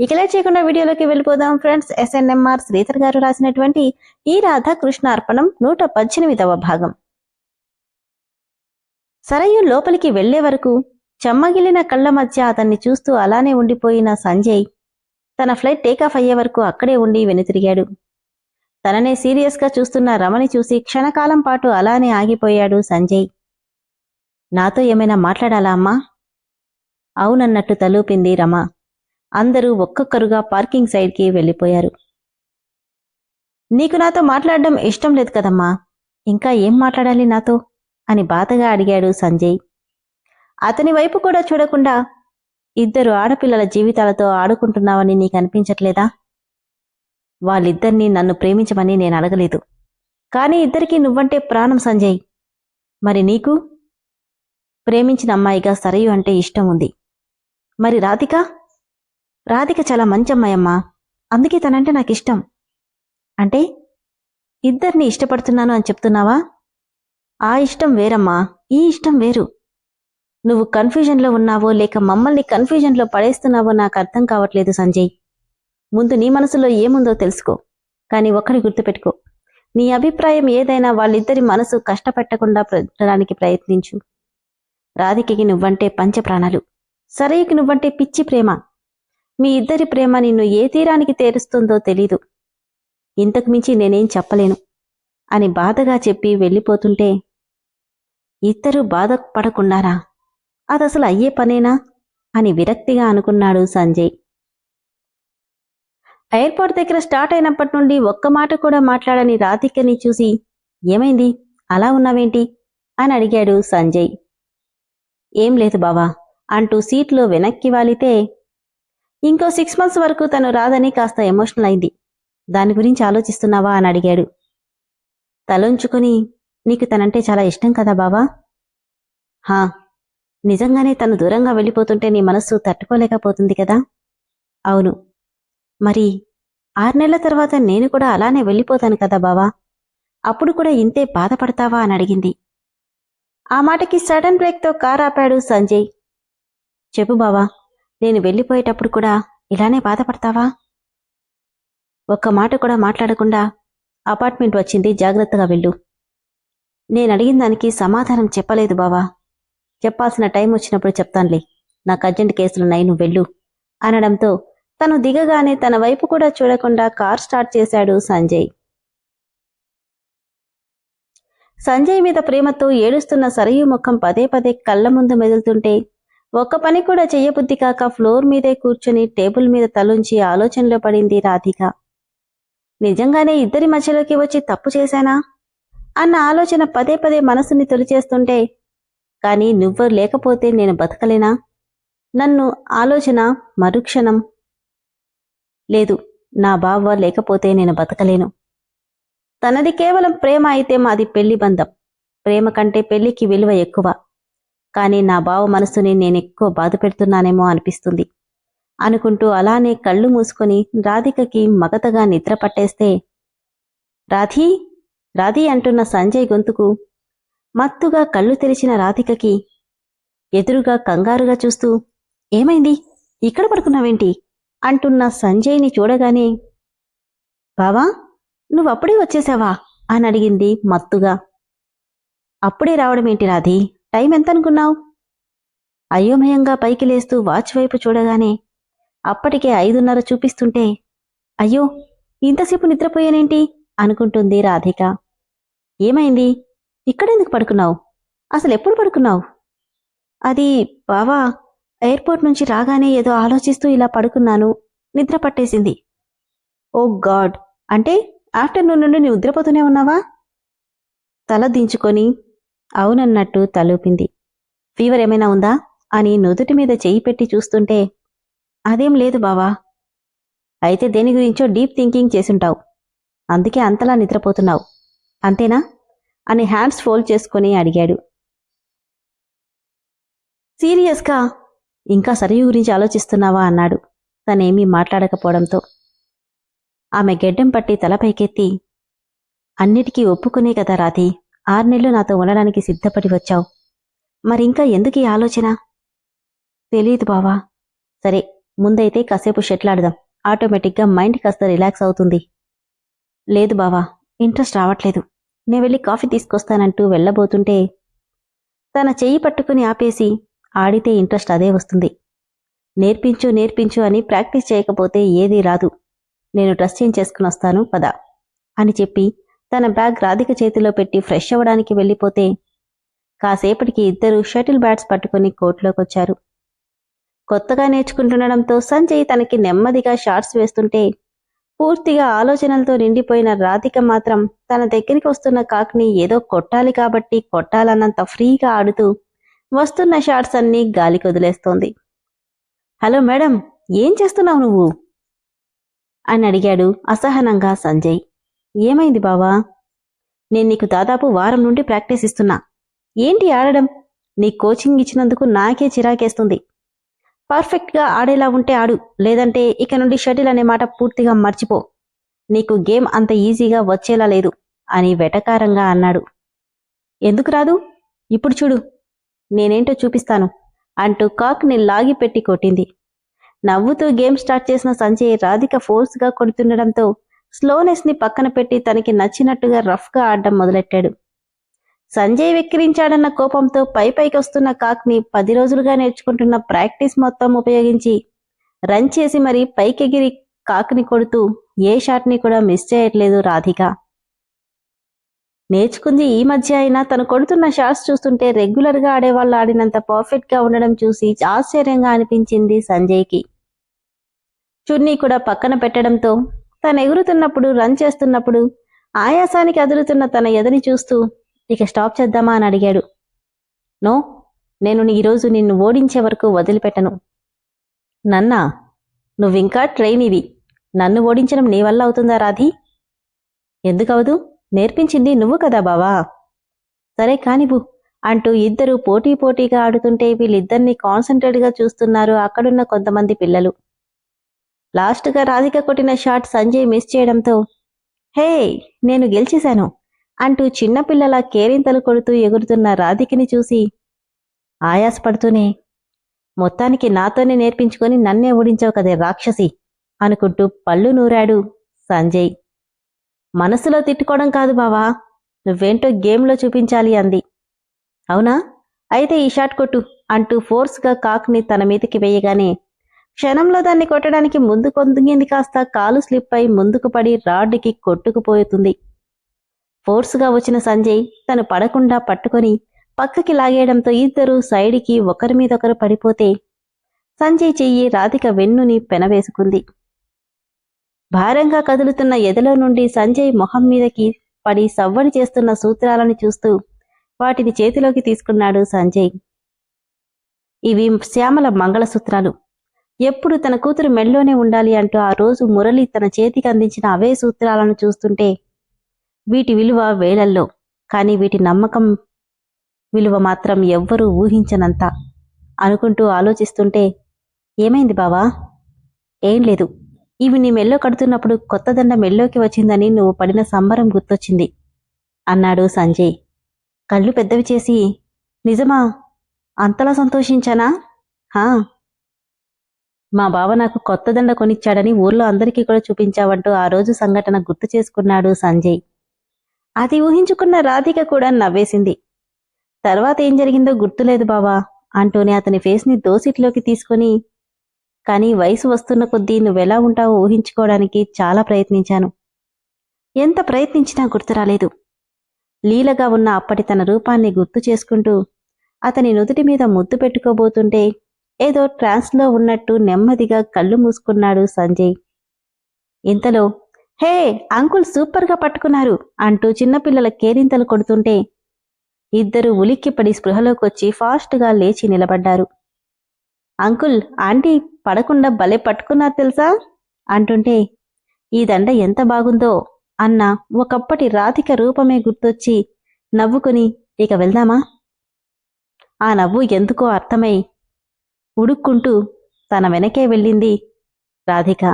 ఇకలే చేయకుండా వీడియోలోకి వెళ్ళిపోదాం ఫ్రెండ్స్. ఎస్ఎన్ఎంఆర్ శ్రీధర్ గారు రాసినటువంటి ఈ రాధ కృష్ణ అర్పణం నూట పద్దెనిమిదవ భాగం. సరయు లోపలికి వెళ్ళే వరకు చెమ్మగిలిన కళ్ళ మధ్య అతన్ని చూస్తూ అలానే ఉండిపోయిన సంజయ్ తన ఫ్లైట్ టేకాఫ్ అయ్యే వరకు అక్కడే ఉండి వెనుతిరిగాడు. తననే సీరియస్గా చూస్తున్న రమణి చూసి క్షణకాలం పాటు అలానే ఆగిపోయాడు సంజయ్. నాతో ఏమైనా మాట్లాడాలా అమ్మా? అవునన్నట్టు తలూపింది రమ. అందరూ ఒక్కొక్కరుగా పార్కింగ్ సైడ్కి వెళ్ళిపోయారు. నీకు నాతో మాట్లాడడం ఇష్టం లేదు కదమ్మా. ఇంకా ఏం మాట్లాడాలి నాతో? అని బాధగా అడిగాడు సంజయ్. అతని వైపు కూడా చూడకుండా ఇద్దరు ఆడపిల్లల జీవితాలతో ఆడుకుంటున్నావని నీకు అనిపించట్లేదా? వాళ్ళిద్దరినీ నన్ను ప్రేమించమని నేను అడగలేదు. కానీ ఇద్దరికీ నువ్వంటే ప్రాణం సంజయ్. మరి నీకు? ప్రేమించిన అమ్మాయిగా సరయు అంటే ఇష్టం ఉంది. మరి రాధిక? రాధిక చాలా మంచి అమ్మాయమ్మా అందుకే తనంటే నాకు ఇష్టం అంటే ఇద్దరిని ఇష్టపడుతున్నాను అని చెప్తున్నావా? ఆ ఇష్టం వేరమ్మా. ఈ ఇష్టం వేరు. నువ్వు కన్ఫ్యూజన్లో ఉన్నావో లేక మమ్మల్ని కన్ఫ్యూజన్లో పడేస్తున్నావో నాకు అర్థం కావట్లేదు సంజయ్. ముందు నీ మనసులో ఏముందో తెలుసుకో. కానీ ఒక్కడి గుర్తుపెట్టుకో. నీ అభిప్రాయం ఏదైనా వాళ్ళిద్దరి మనసు కష్టపెట్టకుండా పెట్టడానికి ప్రయత్నించు. రాధికకి నువ్వంటే పంచప్రాణాలు. సరయ్యకి నువ్వంటే పిచ్చి ప్రేమ. మీ ఇద్దరి ప్రేమ నిన్ను ఏ తీరానికి తేరుస్తుందో తెలీదు. ఇంతకు మించి నేనేం చెప్పలేను అని బాధగా చెప్పి వెళ్ళిపోతుంటే ఇద్దరూ బాధపడకుండారా అదసలు అయ్యే పనేనా? అని విరక్తిగా అనుకున్నాడు సంజయ్. ఎయిర్పోర్ట్ దగ్గర స్టార్ట్ అయినప్పటి నుండి ఒక్క మాట కూడా మాట్లాడని రాధికని చూసి ఏమైంది? అలా ఉన్నావేంటి? అని అడిగాడు సంజయ్. ఏం లేదు బావా అంటూ సీట్లో వెనక్కి వాలితే ఇంకో సిక్స్ మంత్స్ వరకు తను రాదని కాస్త ఎమోషనల్ అయింది. దాని గురించి ఆలోచిస్తున్నావా అని అడిగాడు. తలొంచుకుని నీకు తనంటే చాలా ఇష్టం కదా బావా? హా నిజంగానే తను దూరంగా వెళ్ళిపోతుంటే నీ మనస్సు తట్టుకోలేకపోతుంది కదా? అవును. మరి ఆరు నెలల తర్వాత నేను కూడా అలానే వెళ్ళిపోతాను కదా బావా? అప్పుడు కూడా ఇంతే బాధపడతావా అని అడిగింది. ఆ మాటకి సడన్ బ్రేక్తో కార్ ఆపాడు సంజయ్. చెప్పు బావా. నేను వెళ్ళిపోయేటప్పుడు కూడా ఇలానే బాధపడతావా? ఒక్క మాట కూడా మాట్లాడకుండా అపార్ట్మెంట్ వచ్చింది జాగ్రత్తగా వెళ్ళు. నేను అడిగిన దానికి సమాధానం చెప్పలేదు బావా. చెప్పాల్సిన టైం వచ్చినప్పుడు చెప్తానులే. నాకు అర్జెంట్ కేసులున్నాయి నువ్వు వెళ్ళు అనడంతో తను దిగగానే తన వైపు కూడా చూడకుండా కార్ స్టార్ట్ చేశాడు సంజయ్. సంజయ్ మీద ప్రేమతో ఏడుస్తున్న సరయు ముఖం పదే పదే కళ్ళ ముందు మెదులుతుంటే ఒక్క పని కూడా చెయ్యబుద్ధి కాక ఫ్లోర్ మీదే కూర్చుని టేబుల్ మీద తలుంచి ఆలోచనలో పడింది రాధిక. నిజంగానే ఇద్దరి మధ్యలోకి వచ్చి తప్పు చేశానా? అన్న ఆలోచన పదే పదే మనసుని తొలిచేస్తుంటే కానీ నువ్వు లేకపోతే నేను బతకలేనా? నన్ను ఆలోచన మరుక్షణం. లేదు నా బావ లేకపోతే నేను బతకలేను. తనది కేవలం ప్రేమ అయితే మాది పెళ్ళి బంధం. ప్రేమ కంటే పెళ్ళికి విలువ ఎక్కువ. కానీ నా బావ మనసుని నేను ఎక్కువ బాధ పెడుతున్నానేమో అనిపిస్తుంది. అనుకుంటూ అలానే కళ్ళు మూసుకొని రాధికకి మగతగా నిద్ర పట్టేస్తే రాధీ రాధీ అంటున్న సంజయ్ గొంతుకు మత్తుగా కళ్ళు తెరిచిన రాధికకి ఎదురుగా కంగారుగా చూస్తూ ఏమైంది? ఇక్కడ పడుకున్నావేంటి? అంటున్న సంజయ్ని చూడగానే బావా నువ్వప్పుడే వచ్చేసావా? అని అడిగింది మత్తుగా. అప్పుడే రావడమేంటి రాధి? టైం ఎంత అనుకున్నావు అయోమయంగా పైకి లేస్తూ వాచ్ వైపు చూడగానే అప్పటికే ఐదున్నర చూపిస్తుంటే అయ్యో ఇంతసేపు నిద్రపోయానేంటి? అనుకుంటుంది రాధిక. ఏమైంది? ఇక్కడెందుకు పడుకున్నావు? అసలు ఎప్పుడు పడుకున్నావు? అది బావా ఎయిర్పోర్ట్ నుంచి రాగానే ఏదో ఆలోచిస్తూ ఇలా పడుకున్నాను. నిద్ర పట్టేసింది. ఓ గాడ్! అంటే ఆఫ్టర్నూన్ నుండి నీ నిద్రపోతూనే ఉన్నావా? తల దించుకొని అవునన్నట్టు తలూపింది. ఫీవర్ ఏమైనా ఉందా? అని నుదుటి మీద చెయ్యి పెట్టి చూస్తుంటే అదేం లేదు బావా. అయితే దేని గురించో డీప్ థింకింగ్ చేసుంటావు. అందుకే అంతలా నిద్రపోతున్నావు. అంతేనా? అని హ్యాండ్స్ ఫోల్డ్ చేసుకుని అడిగాడు. సీరియస్గా? ఇంకా సరియు గురించి ఆలోచిస్తున్నావా? అన్నాడు. తనేమీ మాట్లాడకపోవడంతో. ఆమె గెడ్డం పట్టి తల పైకెత్తి అన్నిటికీ ఒప్పుకునే కదా రాధి. ఆరు నెలలు నాతో ఉండడానికి సిద్ధపడి వచ్చావు. మరింకా ఎందుకు ఈ ఆలోచన? తెలియదు బావా. సరే ముందైతే కాసేపు షెట్లాడదాం. ఆడదాం ఆటోమేటిక్గా మైండ్ కాస్త రిలాక్స్ అవుతుంది. లేదు బావా ఇంట్రెస్ట్ రావట్లేదు. నేను వెళ్ళి కాఫీ తీసుకొస్తానంటూ వెళ్ళబోతుంటే తన చెయ్యి పట్టుకుని ఆపేసి ఆడితే ఇంట్రెస్ట్ అదే వస్తుంది. నేర్పించు నేర్పించు అని ప్రాక్టీస్ చేయకపోతే ఏదీ రాదు. నేను డ్రెస్ చేంజ్ చేసుకుని వస్తాను పద అని చెప్పి తన బ్యాగ్ రాధిక చేతిలో పెట్టి ఫ్రెష్ అవ్వడానికి వెళ్ళిపోతే కాసేపటికి ఇద్దరు షటిల్ బ్యాట్స్ పట్టుకుని కోర్టులోకి వచ్చారు కొత్తగా నేర్చుకుంటుండడంతో సంజయ్ తనకి నెమ్మదిగా షార్ట్స్ వేస్తుంటే పూర్తిగా ఆలోచనలతో నిండిపోయిన రాధిక మాత్రం తన దగ్గరికి వస్తున్న కాక్ని ఏదో కొట్టాలి కాబట్టి కొట్టాలన్నంత ఫ్రీగా ఆడుతూ వస్తున్న షార్ట్స్ అన్నీ గాలి కొదిలేస్తోంది హలో మేడం ఏం చేస్తున్నావు నువ్వు? అని అడిగాడు అసహనంగా సంజయ్. ఏమైంది బావా? నేను నీకు దాదాపు వారం నుండి ప్రాక్టీస్ ఇస్తున్నా. ఏంటి ఆడడం? నీ కోచింగ్ ఇచ్చినందుకు నాకే చిరాకేస్తుంది. పర్ఫెక్ట్గా ఆడేలా ఉంటే ఆడు లేదంటే ఇక నుండి షటిల్ అనే మాట పూర్తిగా మర్చిపో. నీకు గేమ్ అంత ఈజీగా వచ్చేలా లేదు అని వెటకారంగా అన్నాడు. ఎందుకు రాదు? ఇప్పుడు చూడు. నేనేంటో చూపిస్తాను అంటూ కాక్ని లాగి పెట్టి కొట్టింది. నవ్వుతూ గేమ్ స్టార్ట్ చేసిన సంజయ్ రాధిక ఫోర్స్గా కొడుతుండడంతో స్లోనెస్ని పక్కన పెట్టి తనకి నచ్చినట్టుగా రఫ్గా ఆడడం మొదలెట్టాడు. సంజయ్ వెక్కిరించాడన్న కోపంతో పై పైకి వస్తున్న కాక్ని పది రోజులుగా నేర్చుకుంటున్న ప్రాక్టీస్ మొత్తం ఉపయోగించి రన్ చేసి మరీ పైకెగిరి కాక్ని కొడుతూ ఏ షాట్ని కూడా మిస్ చేయట్లేదు రాధిక. నేర్చుకుంది ఈ మధ్య అయినా తను కొడుతున్న షాట్స్ చూస్తుంటే రెగ్యులర్గా ఆడేవాళ్ళు ఆడినంత పర్ఫెక్ట్గా ఉండడం చూసి ఆశ్చర్యంగా అనిపించింది సంజయ్కి. చున్నీ కూడా పక్కన పెట్టడంతో తను ఎగురుతున్నప్పుడు రన్ చేస్తున్నప్పుడు ఆయాసానికి అదురుతున్న తన ఎదని చూస్తూ ఇక స్టాప్ చేద్దామా? అని అడిగాడు. నో నేను ఈరోజు నిన్ను ఓడించే వరకు వదిలిపెట్టను. నన్నా నువ్వింకా ట్రైన్ ఇవి. నన్ను ఓడించడం నీ వల్ల అవుతుందా రాధి? ఎందుకవదు? నేర్పించింది నువ్వు కదా బావా. సరే కానివ్వు అంటూ ఇద్దరు పోటీ పోటీగా ఆడుతుంటే వీళ్ళిద్దరినీ కాన్సన్ట్రేట్గా చూస్తున్నారు అక్కడున్న కొంతమంది పిల్లలు. లాస్ట్గా రాధిక కొట్టిన షాట్ సంజయ్ మిస్ చేయడంతో హే నేను గెలిచేశాను అంటూ చిన్నపిల్లల కేరింతలు కొడుతూ ఎగురుతున్న రాధికని చూసి ఆయాసపడుతూనే మొత్తానికి నాతోనే నేర్పించుకొని నన్నే ఓడించావు కదే రాక్షసి అనుకుంటూ పళ్ళు నూరాడు సంజయ్. మనసులో తిట్టుకోవడం కాదు బావా నువ్వేంటో గేమ్లో చూపించాలి అంది. అవునా? అయితే ఈ షాట్ కొట్టు అంటూ ఫోర్స్గా కాక్ని తన మీదకి వేయగానే క్షణంలో దాన్ని కొట్టడానికి ముందు కొందిగింది కాస్త కాలు స్లిప్ అయి ముందుకు పడి రాడ్డుకి కొట్టుకుపోతుంది ఫోర్స్గా వచ్చిన సంజయ్ తను పడకుండా పట్టుకొని పక్కకి లాగేయడంతో ఇద్దరు సైడ్కి ఒకరి మీదొకరు పడిపోతే సంజయ్ చెయ్యి రాధిక వెన్నుని పెనవేసుకుంది. భారంగా కదులుతున్న ఎదలో నుండి సంజయ్ మొహం మీదకి పడి సవ్వడి చేస్తున్న సూత్రాలను చూస్తూ వాటిని చేతిలోకి తీసుకున్నాడు సంజయ్. ఇవి శ్యామల మంగళసూత్రాలు. ఎప్పుడు తన కూతురు మెళ్ళోనే ఉండాలి అంటూ ఆ రోజు మురళి తన చేతికి అందించిన అవే సూత్రాలను చూస్తుంటే వీటి విలువ వేలల్లో కానీ వీటి నమ్మకం విలువ మాత్రం ఎవ్వరూ ఊహించనంత అనుకుంటూ ఆలోచిస్తుంటే ఏమైంది బావా? ఏం లేదు. ఇవి నీ మెల్లో కడుతున్నప్పుడు కొత్త దండ మెల్లోకి వచ్చిందని నువ్వు పడిన సంబరం గుర్తొచ్చింది అన్నాడు సంజయ్. కళ్ళు పెద్దవి చేసి నిజమా? అంతలా సంతోషించానా? హా? మా బావ నాకు కొత్త దండ కొనిచ్చాడని ఊర్లో అందరికీ కూడా చూపించావంటూ ఆ రోజు సంఘటన గుర్తు చేసుకున్నాడు సంజయ్. అది ఊహించుకున్న రాధిక కూడా నవ్వేసింది. తర్వాత ఏం జరిగిందో గుర్తులేదు బావా అంటూనే అతని ఫేస్ని దోసిట్లోకి తీసుకుని కానీ వయసు వస్తున్న కొద్దీ నువ్వెలా ఉంటావో ఊహించుకోవడానికి చాలా ప్రయత్నించాను. ఎంత ప్రయత్నించినా గుర్తు రాలేదు. లీలగా ఉన్న అప్పటి తన రూపాన్ని గుర్తు చేసుకుంటూ అతని నుదుటి మీద ముద్దు పెట్టుకోబోతుంటే ఏదో ట్రాన్స్లో ఉన్నట్టు నెమ్మదిగా కళ్ళు మూసుకున్నాడు సంజయ్. ఇంతలో హే అంకుల్ సూపర్గా పట్టుకున్నారు అంటూ చిన్నపిల్లల కేరింతలు కొడుతుంటే ఇద్దరు ఉలిక్కిపడి స్పృహలోకొచ్చి ఫాస్ట్గా లేచి నిలబడ్డారు. అంకుల్ ఆంటీ పడకుండా భలే పట్టుకున్నారు తెలుసా? అంటుంటే ఈ దండ ఎంత బాగుందో అన్న ఒకప్పటి రాధిక రూపమే గుర్తొచ్చి నవ్వుకుని ఇక వెళ్దామా? ఆ నవ్వు ఎందుకో అర్థమై ఉడుక్కుంటూ తన వెనకే వెళ్ళింది రాధిక.